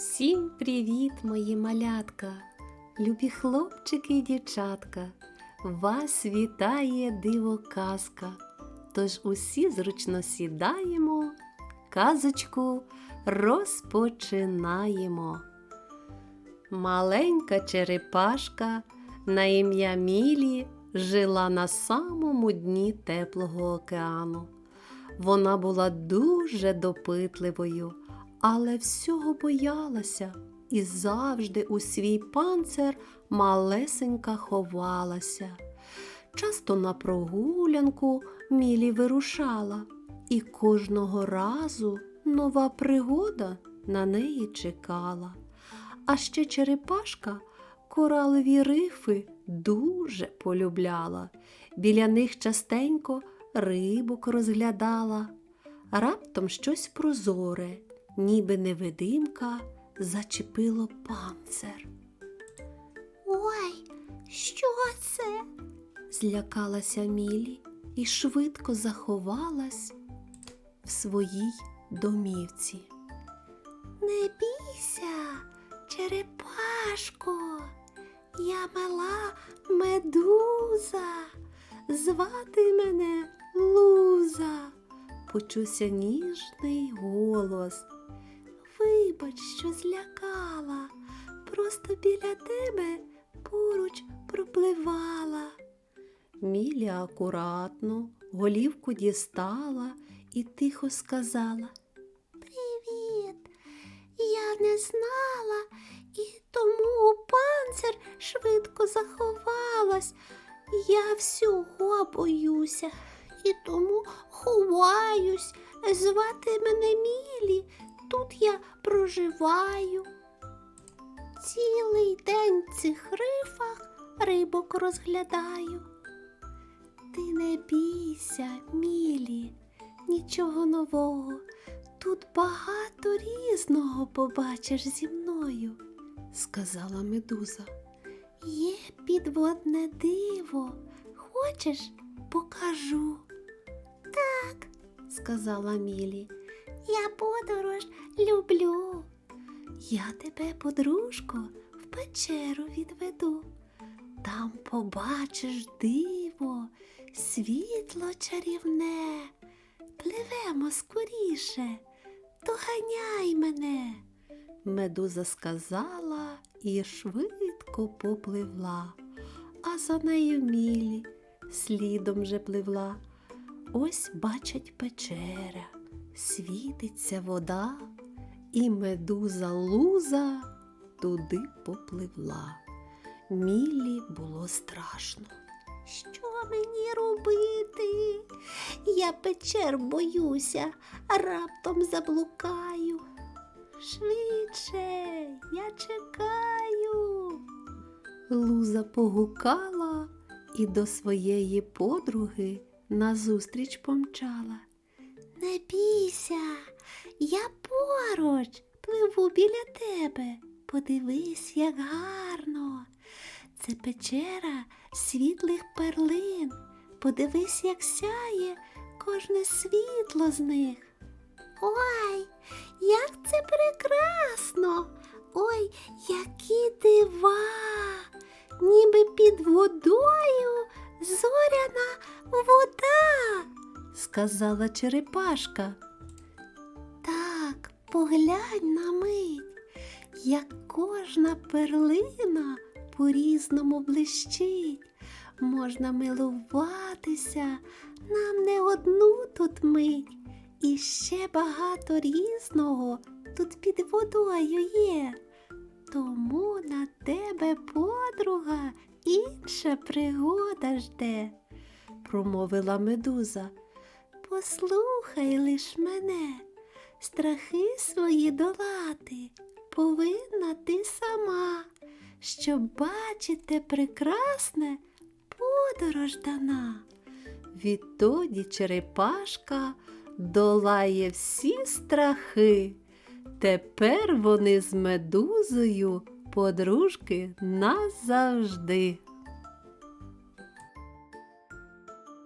Всім привіт, мої малятка, любі хлопчики і дівчатка. Вас вітає диво казка. Тож усі зручно сідаємо, казочку розпочинаємо. Маленька черепашка на ім'я Мілі жила на самому дні теплого океану. Вона була дуже допитливою, але всього боялася і завжди у свій панцир малесенька ховалася. Часто на прогулянку Мілі вирушала, і кожного разу нова пригода на неї чекала. А ще черепашка коралові рифи дуже полюбляла. Біля них частенько рибок розглядала. Раптом щось прозоре, ніби невидимка, зачепило панцир. Ой, що це? Злякалася Мілі і швидко заховалась в своїй домівці. Не бійся, черепашко. Я мала медуза. Звати мене Луза, почувся ніжний голос. Вибач, що злякала, просто біля тебе поруч пропливала. Міля акуратно голівку дістала і тихо сказала. Привіт. Я не знала і тому у панцир швидко заховалась. Я всього боюся і тому ховаюсь. Звати мене Мілі. Тут я проживаю. Цілий день в цих рифах рибок розглядаю. Ти не бійся, Мілі, нічого нового. Тут багато різного побачиш зі мною, сказала медуза. Є підводне диво. Хочеш, покажу. Так, сказала Мілі. Я подорож люблю. Я тебе, подружко, в печеру відведу. Там побачиш диво, світло чарівне. Пливемо скоріше, доганяй мене. Медуза сказала і швидко попливла, а за нею Мілі слідом же пливла. Ось бачать печера, світиться вода, і медуза луза туди попливла. Мілі було страшно. Що мені робити? Я печер боюся, а раптом заблукаю. Швидше, я чекаю. Луза погукала і до своєї подруги назустріч помчала. Не бійся, я поруч пливу біля тебе. Подивись, як гарно. Це печера світлих перлин. Подивись, як сяє кожне світло з них. Ой, як це прекрасно! Ой, які дива! Ніби під водою зоряна вода. Сказала черепашка. Так, поглянь на мить, як кожна перлина по-різному блищить. Можна милуватися, нам не одну тут мить, і ще багато різного тут під водою є. Тому на тебе, подруга, інша пригода жде, промовила медуза. Послухай лиш мене, страхи свої долати повинна ти сама, щоб бачити прекрасне подорож дана. Відтоді черепашка долає всі страхи. Тепер вони з медузою подружки назавжди.